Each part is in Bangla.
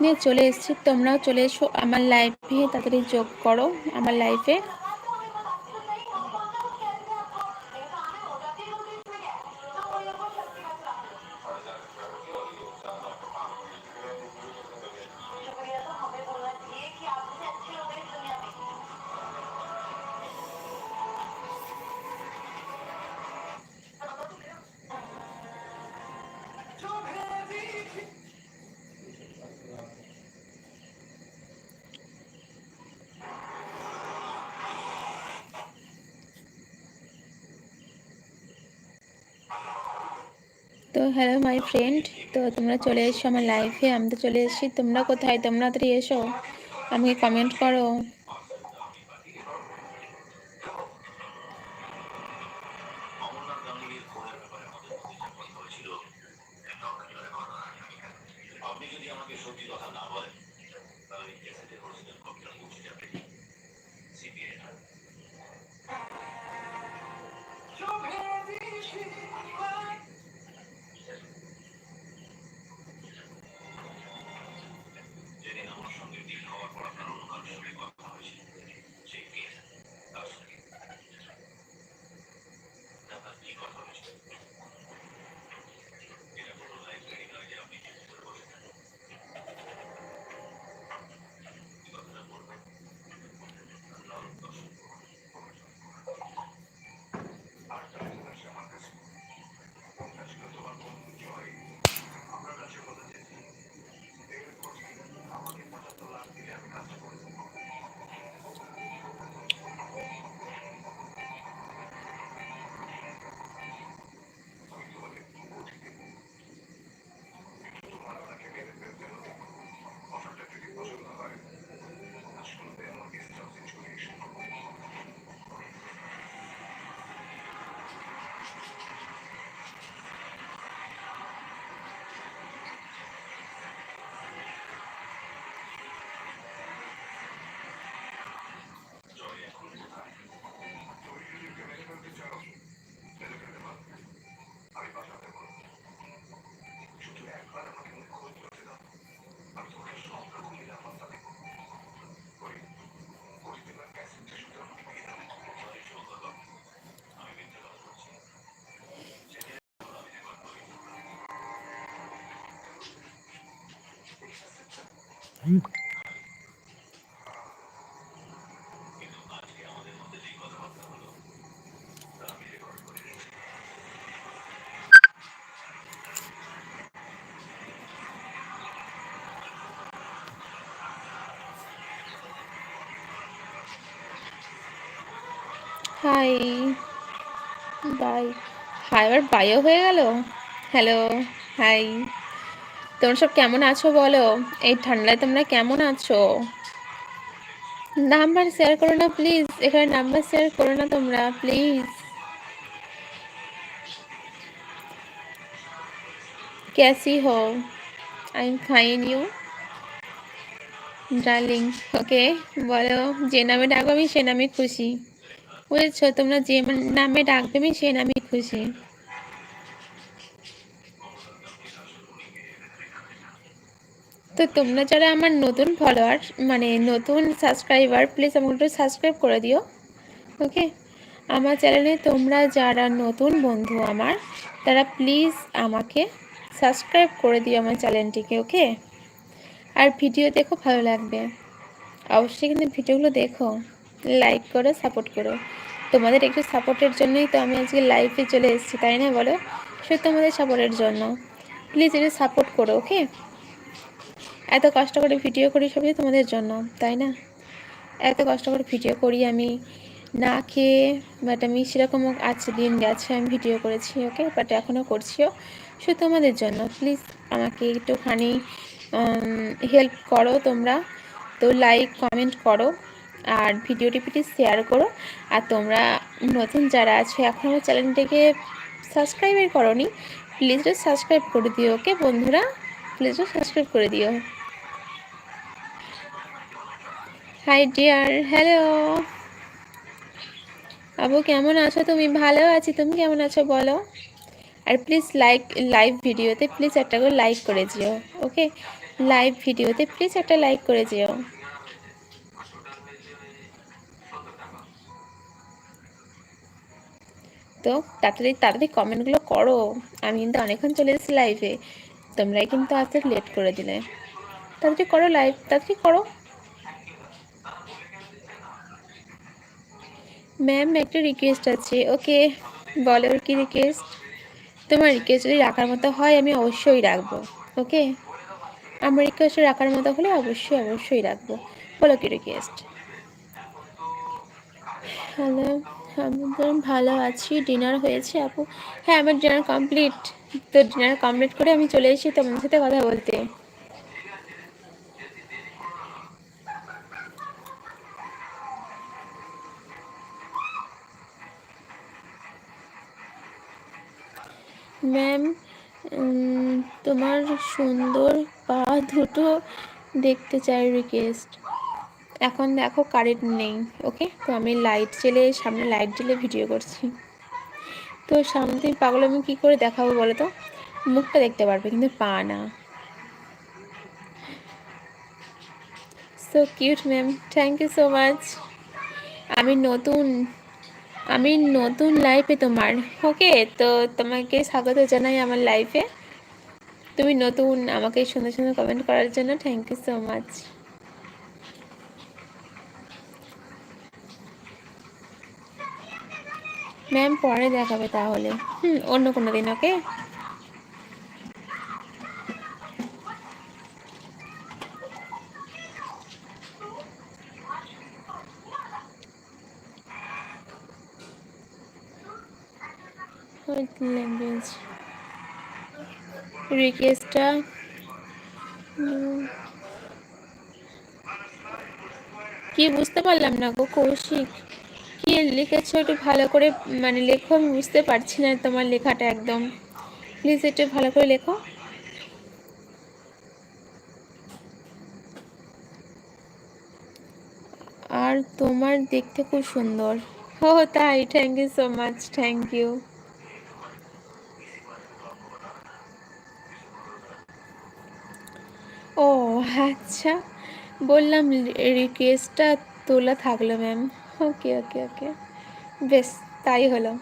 নিয়ে চলে এসেছি। তোমরাও চলে এসো আমার লাইফে তাড়াতাড়ি যোগ করো আমার লাইফে হ্যালো মাই ফ্রেন্ড। তো তোমরা চলে এসো আমার লাইফে, আমি তো চলে এসেছি। তোমরা কোথায়? তোমরা তাড়াতাড়ি এসো। আমাকে কমেন্ট করো। হাই বাই হাই আবার বাইও হয়ে গেল? হ্যালো হাই তোমরা সব কেমন আছো বলো এই ঠান্ডায় তোমরা কেমন আছো নাম্বার শেয়ার করো না প্লিজ এখানে নাম্বার শেয়ার করো না তোমরা প্লিজ कैसी हो I am fine you darling okay বলো যে নামে ডাকো আমি সে নামে খুশি বুঝেছো তোমরা যে নামে ডাকবে আমি সে নামে খুশি তো তোমরা যারা আমার নতুন ফলোয়ার মানে নতুন সাবস্ক্রাইবার প্লিজ আমাকে একটু সাবস্ক্রাইব করে দিও ওকে আমার চ্যানেলে তোমরা যারা নতুন বন্ধু আমার, তারা প্লিজ আমাকে সাবস্ক্রাইব করে দিও আমার চ্যানেলটিকে ওকে আর ভিডিও দেখো, ভালো লাগবে। অবশ্যই কিন্তু ভিডিওগুলো দেখো লাইক করো সাপোর্ট করো। তোমাদের একটু সাপোর্টের জন্যই তো আমি আজকে লাইভে চলে এসেছি, তাই না বলো? সে তোমাদের সাপোর্টের জন্য। প্লিজ একটু সাপোর্ট করো ওকে এত কষ্ট করে ভিডিও করি সবই তোমাদের জন্য, তাই না? এত কষ্ট করে ভিডিও করি আমি, না খেয়ে বাট আমি সেরকম আছে দিন গেছে, আমি ভিডিও করেছি ওকে বাট এখনও করছিও, শুধু তোমাদের জন্য। প্লিজ আমাকে একটুখানি হেল্প করো তোমরা। তো লাইক কমেন্ট করো, আর ভিডিওটি প্লিজ শেয়ার করো। আর তোমরা নতুন যারা আছে, এখন আমার চ্যানেলটাকে সাবস্ক্রাইবার করো নি প্লিজ সাবস্ক্রাইব করে দিও ওকে বন্ধুরা? প্লিজ সাবস্ক্রাইব করে দিও। হাই ডিয়ার হ্যালো আবু, কেমন আছো তুমি? ভালো আছি। তুমি কেমন আছো বলো? আর প্লিজ লাইক লাইভ ভিডিওতে প্লিজ একটা করে লাইক করে দিও ওকে লাইভ ভিডিওতে প্লিজ একটা লাইক করে যেও। তো তাড়াতাড়ি তাড়াতাড়ি কমেন্টগুলো করো। আমি কিন্তু অনেকক্ষণ চলে এসেছি লাইভে তোমরাই কিন্তু আসতে লেট করে দিলে। তাড়াতাড়ি করো লাইভ তাড়াতাড়ি করো। ম্যাম একটা রিকোয়েস্ট আছে ওকে বলো কি রিকোয়েস্ট তোমার রিকোয়েস্ট যদি রাখার মতো হয়, আমি অবশ্যই রাখব। ওকে আমার রিকোয়েস্ট রাখার মতো হলে অবশ্যই অবশ্যই রাখব। বলো, কি রিকোয়েস্ট হ্যালো আমি তো ভালো আছি। ডিনার হয়েছে, আপু। হ্যাঁ আমার ডিনার কমপ্লিট তো ডিনার কমপ্লিট করে আমি চলে এসেছি তোমার সাথে কথা বলতে। ম্যাম তোমার সুন্দর পা দুটো দেখতে চাই রিকোয়েস্ট এখন দেখো কারেন্ট নেই ওকে তো আমি লাইট জেলে সামনে লাইট জেলে ভিডিও করছি। তো সামনে থেকে পাগল আমি কী করে দেখাবো বলো তো? মুখটা দেখতে পারবে, কিন্তু পা না। So cute ma'am thank you so much আমি নতুন আমি নতুন লাইফে তোমার। ওকে তো তোমাকে স্বাগত জানাই আমার লাইফে তুমি নতুন আমাকে সুন্দর সুন্দর কমেন্ট করার জন্য thank you so much ma'am পরে দেখাবে তাহলে। হুম, অন্য কোনো দিন ওকে ল্যাঙ্গুয়েজ রিকোয়েস্টটা কি বুঝতে পারলাম না গো কৌশিক? কি লিখেছো একটু ভালো করে? মানে লেখো আমি বুঝতে পারছি না তোমার লেখাটা একদম। প্লিজ একটু ভালো করে লেখো। আর তোমার দেখতে খুব সুন্দর। ও, তাই। Thank you so much thank you ও আচ্ছা। বললাম রিকোয়েস্টটা তোলা থাকল, ম্যাম। ওকে ওকে ওকে। বেশ, তাই হলো।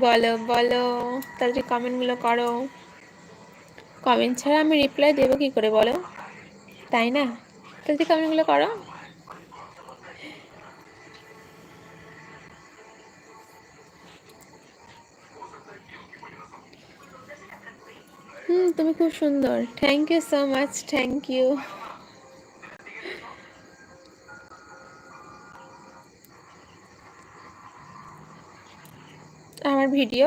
বলো বলো তাড়াতাড়ি কমেন্টগুলো করো। কমেন্ট ছাড়া আমি রিপ্লাই দেবো কি করে বলো? তাই না? তাড়াতাড়ি কমেন্টগুলো করো। হুম, তুমি খুব সুন্দর। Thank you so much thank you আমার ভিডিও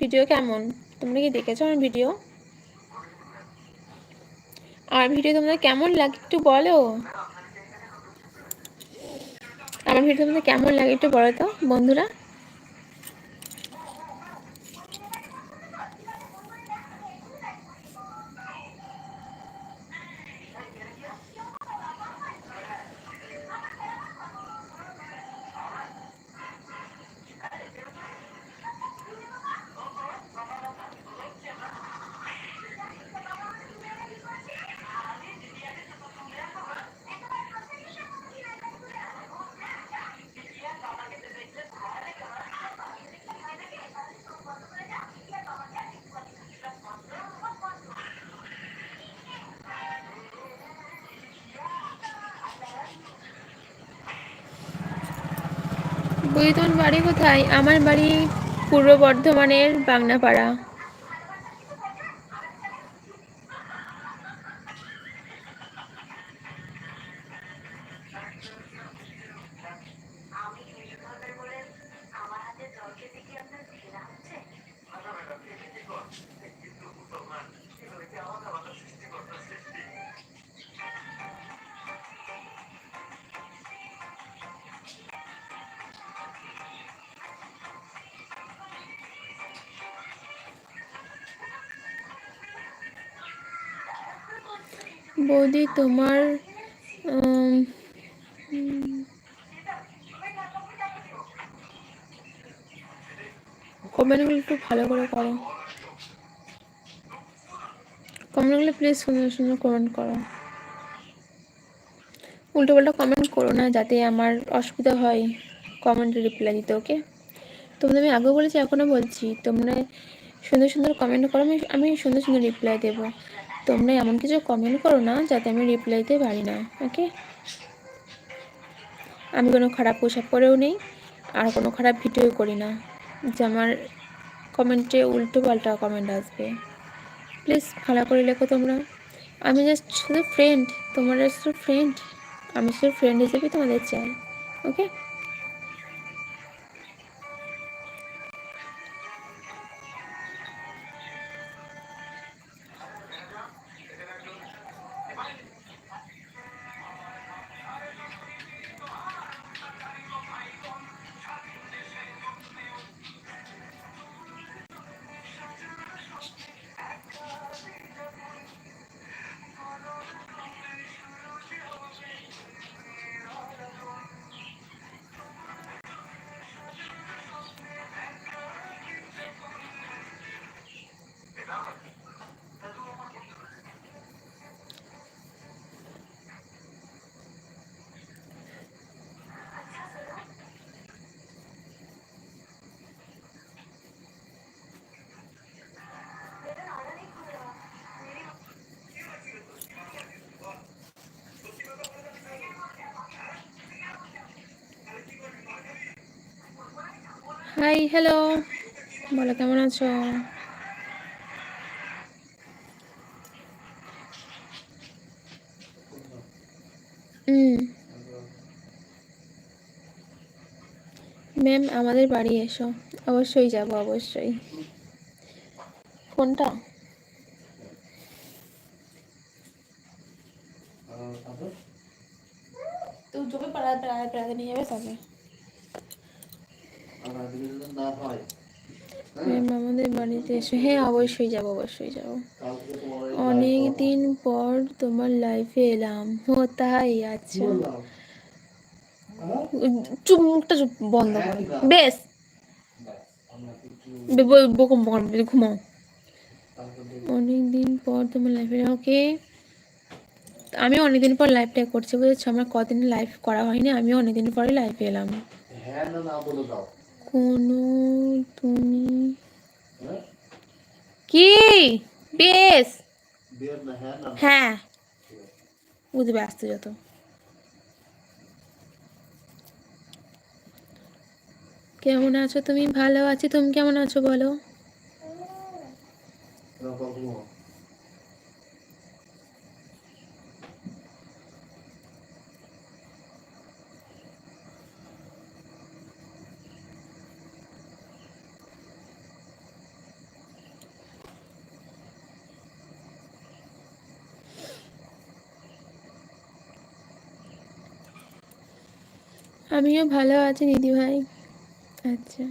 ভিডিও কেমন? তোমরা কি দেখেছ আমার ভিডিও আমার ভিডিও তোমাদের কেমন লাগে একটু বলো? আমার ভিডিও তোমাদের কেমন লাগে একটু বলো তো, বন্ধুরা। বুড়িতন বাড়ি কোথায়? আমার বাড়ি পূর্ব বর্ধমানের বাংনাপাড়া বৌদি, তোমার কমেন্টগুলো একটু ভালো করে করো। কমেন্টগুলো প্লিজ সুন্দর সুন্দর কমেন্ট করো। উল্টো পাল্টা কমেন্ট করো না, যাতে আমার অসুবিধা হয় কমেন্টে রিপ্লাই দিতে ওকে তোমাদের আমি আগেও বলেছি, এখনও বলছি, তোমরা সুন্দর সুন্দর কমেন্ট করো, আমি আমি সুন্দর সুন্দর রিপ্লাই দেবো। তোমরা এমন কিছু কমেন্ট করো না যাতে আমি রিপ্লাই দিতে পারি না ওকে আমি কোনো খারাপ পোশাক পরেও নেই, আর কোনো খারাপ ভিডিও করি না। যে আমার কমেন্টে উল্টো পাল্টা কমেন্ট আসবে। প্লিজ ভালো করে লেখো তোমরা। আমি জাস্ট শুধু ফ্রেন্ড তোমরা শুধু ফ্রেন্ড আমি শুধু ফ্রেন্ড হিসেবেই তোমাদের চাই ওকে হাই হ্যালো বলো কেমন আছো? হুম। ম্যাম আমাদের বাড়ি এসো। অবশ্যই যাব অবশ্যই। কোনটা তুই যবে পাড়ায় পাড়ায় বেড়াতে নিয়ে যাবে তবে ম্যাম আমাদের বাড়িতে হ্যাঁ অবশ্যই যাব অবশ্যই যাব। অনেক দিন পর তোমার লাইফে এলাম। ও তাই আচ্ছা। চুপ মুখটা চুপ বন্ধ। কর বেশ ঘুমাও। অনেক দিন পর তোমার লাইফে ওকে? আমি অনেকদিন পর লাইভটা করছি বুঝেছ? আমার কদিন লাইভ করা হয়নি আমি অনেকদিন পরে লাইভে এলাম। হ্যাঁ কোনো তুমি কি? বেশ। হ্যাঁ। বুঝবে আসতে যত। কেমন আছো তুমি? ভালো আছি। তুমি কেমন আছো বলো? আমিও ভালো আছি দিদি ভাই আচ্ছা।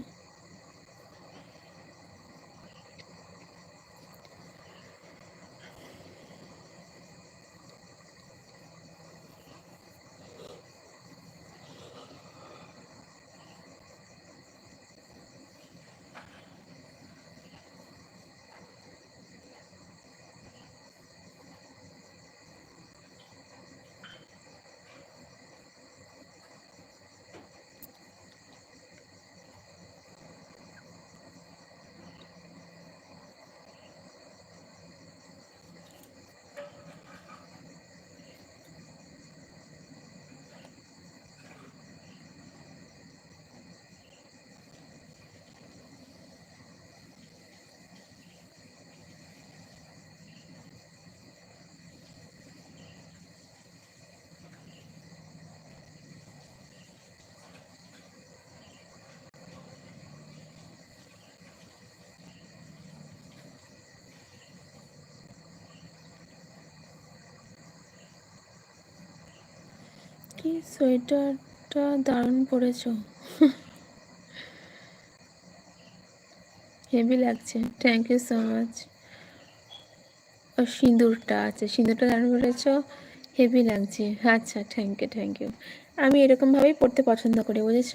কি সোয়েটারটা দারুণ পরেছো? হেভি লাগছে থ্যাংক ইউ সো মাচ ও সিঁদুরটা আছে, সিঁদুরটা দারুণ পরেছ, হেভি লাগছে। আচ্ছা থ্যাংক ইউ থ্যাংক ইউ আমি এরকমভাবেই পড়তে পছন্দ করি, বুঝেছ?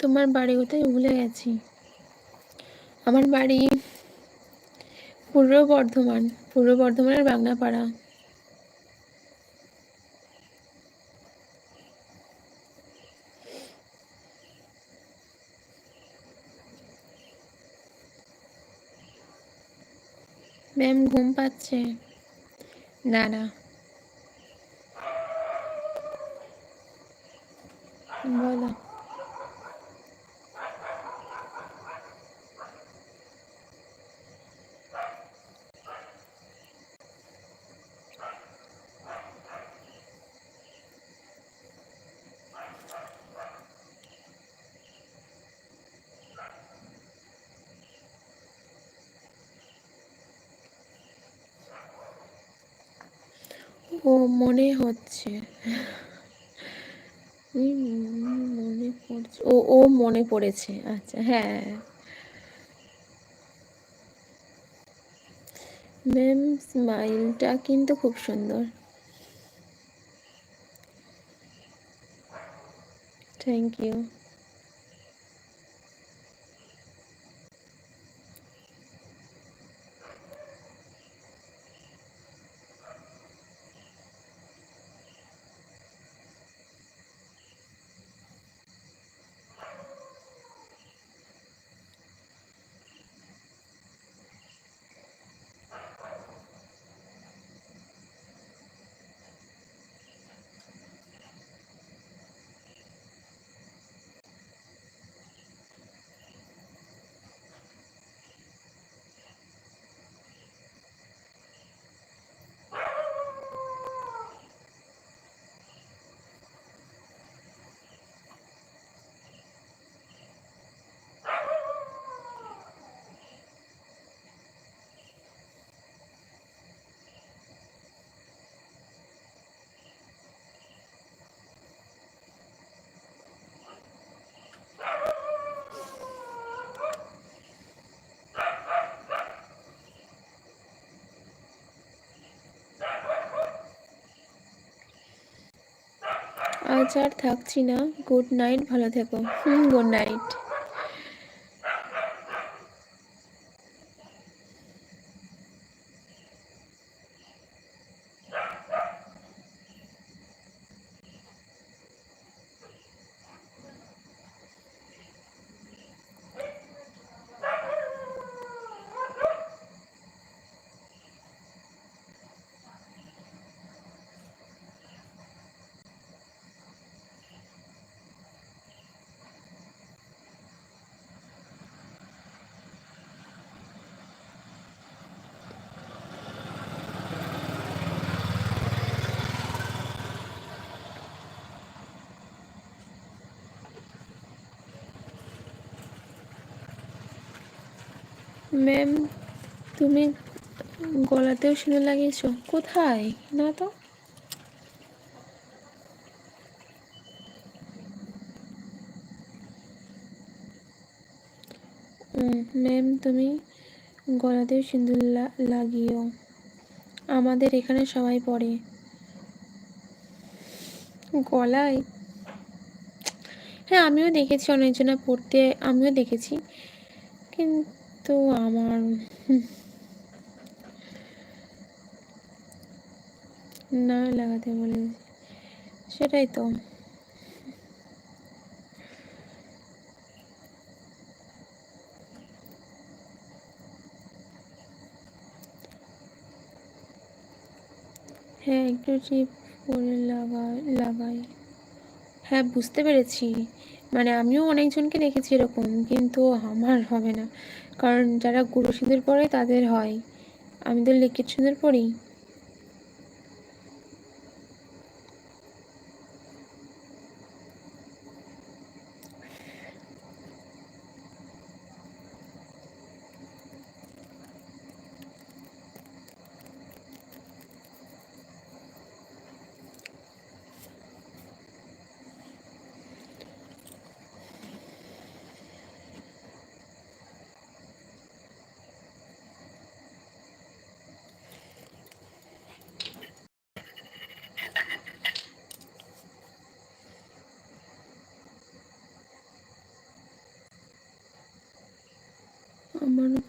তোমার বাড়ি কোথায়? ভুলে গেছি। আমার বাড়ি পূর্ব বর্ধমান, পূর্ব বর্ধমানের বাংলাপাড়া ম্যাম ঘুম পাচ্ছে। না না। বলো। ও মনে হচ্ছে। মনে পড়ছে। ও ও মনে পড়েছে। আচ্ছা হ্যাঁ। ম্যাম, স্মাইলটা কিন্তু খুব সুন্দর। Thank you. আজ আর থাকছি না। গুড নাইট ভালো থেকো। হুম গুড নাইট। ম্যাম তুমি গলাতেও শুনে লাগিয়েছো। কোথায়? না তো? ম্যাম তুমি গলাতেও সিঁদুর লাগিও। আমাদের এখানে সবাই পড়ে। গলায়? হ্যাঁ আমিও দেখেছি, অনেকজনা পড়তে, আমিও দেখেছি। কিন্তু আমার না লাগাতে বলে সেটাই তো। হ্যাঁ একটু চিপ করে লাগাই লাগাই। হ্যাঁ বুঝতে পেরেছি। মানে আমিও অনেকজনকে দেখেছি এরকম, কিন্তু আমার হবে না। কারণ যারা গুরু সিঁদুর পরে তাদের হয়। আমি তো লিকেট সিঁদুর পরি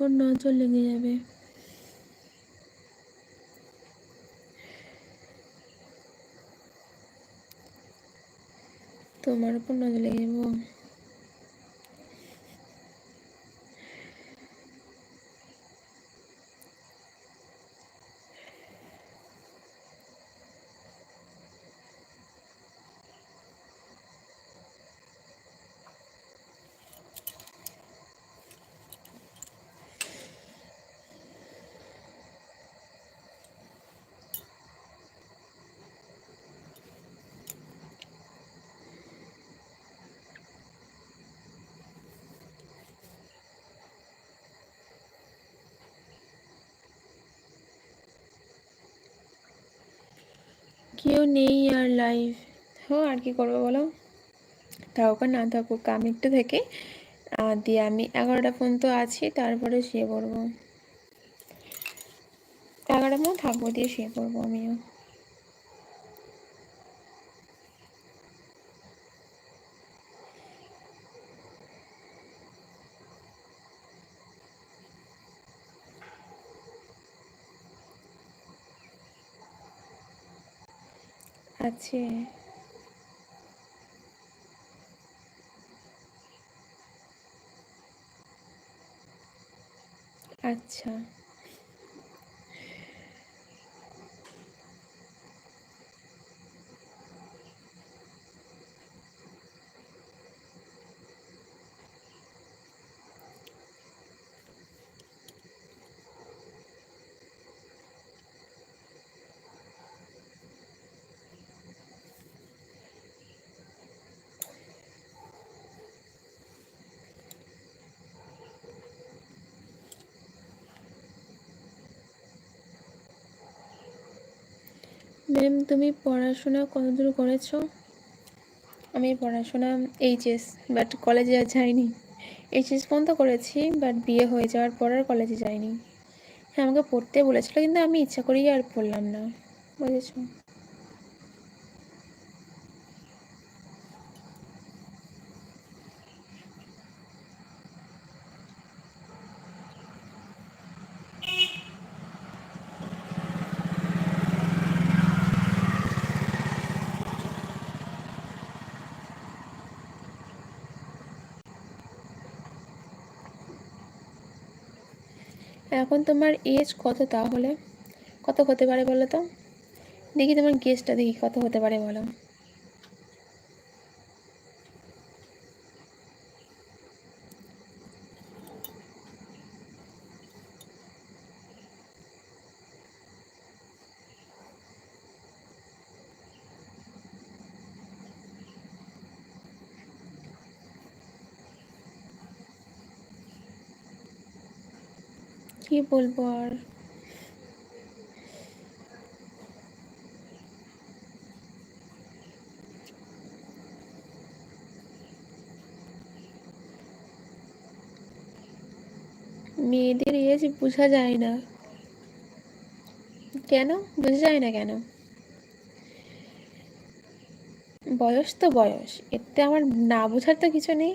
উপর নজর লেগে যাবে। তোমার উপর নজর লেগে যাব কেউ নেই আর লাইভ হো আর কি করব বলো? থাকুক না থাকুক, আমি একটু থেকে দিয়ে আমি এগারোটা পর্যন্ত আছি, তারপরে শুয়ে পড়ব। এগারোটা পর্যন্ত থাকব দিয়ে শুয়ে পড়ব আমিও। আছে আচ্ছা। ম্যাম তুমি পড়াশোনা কতদূর করেছ? আমি পড়াশোনা এইচএস বাট কলেজে আর যাইনি। এইচএস পর্যন্ত করেছি বাট বিয়ে হয়ে যাওয়ার পর আর কলেজে যাইনি। হ্যাঁ আমাকে পড়তে বলেছিল, কিন্তু আমি ইচ্ছা করেই আর পড়লাম না। বুঝেছ? এখন তোমার এজ কত তাহলে? কত হতে পারে বলো তো? দেখি তোমার গেস্টটা দেখি কত হতে পারে বলো কি বলব আর? মেয়েদের এজ বোঝা যায় না। কেন? বোঝা যায় না কেন? বয়স তো বয়স, এতে আমার না বোঝার তো কিছু নেই।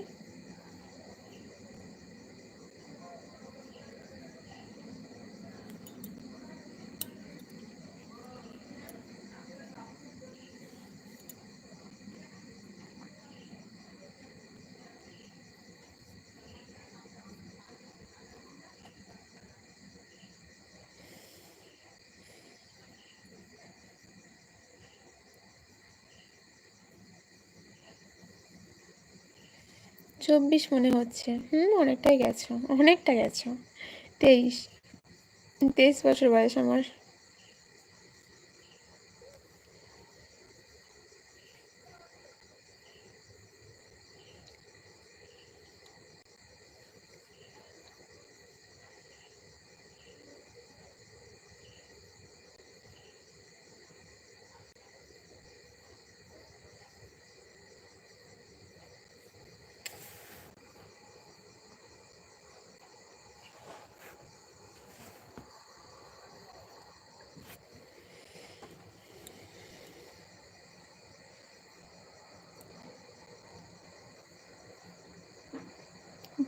চব্বিশ মনে হচ্ছে। হুম অনেকটাই গেছো অনেকটা গেছো। তেইশ তেইশ বছর বয়স আমার।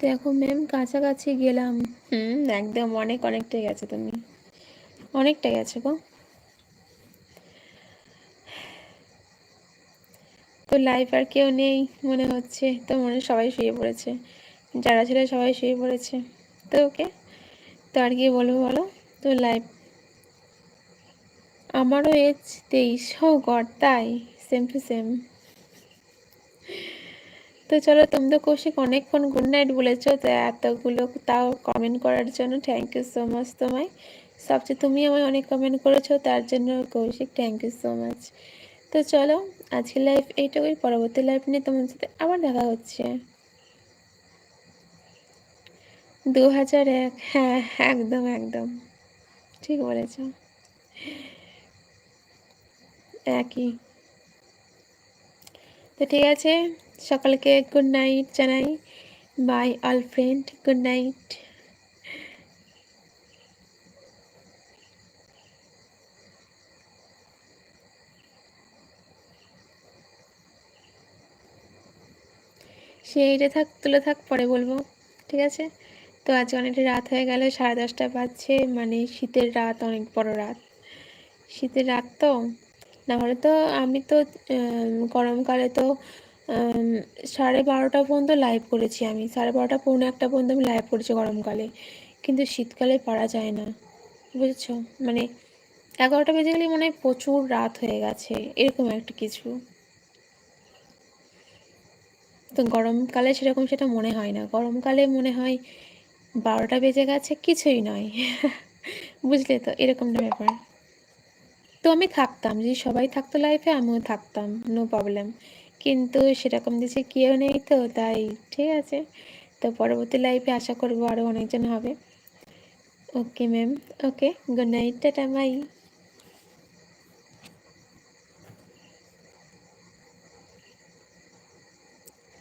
দেখো ম্যাম কাছাকাছি গেলাম। হুম, একদম অনেক, অনেকটাই গেছে তুমি। অনেকটাই গেছে গো। তো লাইভ আর কেউ নেই মনে হচ্ছে। তো মনে সবাই শুয়ে পড়েছে। যারা ছিল সবাই শুয়ে পড়েছে। তো ওকে, তো আর কি বলব বলো? তো লাইভ আমারও এজ তেইশ। ও গড, তাই? সেম টু সেম তো চলো তুমি তো কৌশিক অনেকক্ষণ গুড নাইট বলেছ, তো এতগুলো তাও কমেন্ট করার জন্য থ্যাংক ইউ সো মাচ তোমায়। সবচেয়ে তুমি আমায় অনেক কমেন্ট করেছ, তার জন্য Koushik thank you so much তো চলো আজকের লাইফ এইটুকুই, পরবর্তী লাইফ নিয়ে তোমার সাথে আবার দেখা হচ্ছে। দু হাজার এক হ্যাঁ একদম একদম। ঠিক বলেছ। একই। তো ঠিক আছে? সকলকে গুড নাইট জানাই। Bye all friend good night সেইটা থাক, তুলে থাক, পরে বলব, ঠিক আছে? তো আজ অনেকটা রাত হয়ে গেল, সাড়ে দশটা বাজছে মানে শীতের রাত, অনেক বড় রাত। শীতের রাত তো? না হলে তো আমি তো গরমকালে তো সাড়ে বারোটা পর্যন্ত লাইভ করেছি আমি। সাড়ে বারোটা, পৌনে একটা পর্যন্ত আমি লাইভ করেছি গরমকালে। কিন্তু শীতকালে পারা যায় না, বুঝেছ? মানে এগারোটা বেজে গেলে মনে হয় প্রচুর রাত হয়ে গেছে, এরকম একটা কিছু। তো গরমকালে সেরকম সেটা মনে হয় না। গরমকালে মনে হয় বারোটা বেজে গেছে, কিছুই নয়। বুঝলে তো? এরকমটা ব্যাপার। তো আমি থাকতাম, যদি সবাই থাকতো লাইফে আমিও থাকতাম নো প্রবলেম কিন্তু সেরকম দেশে কেউ নেই তো, তাই ঠিক আছে। তো পরবর্তী লাইফে আশা করব আরও অনেকজন হবে। Okay ma'am okay good night tata bye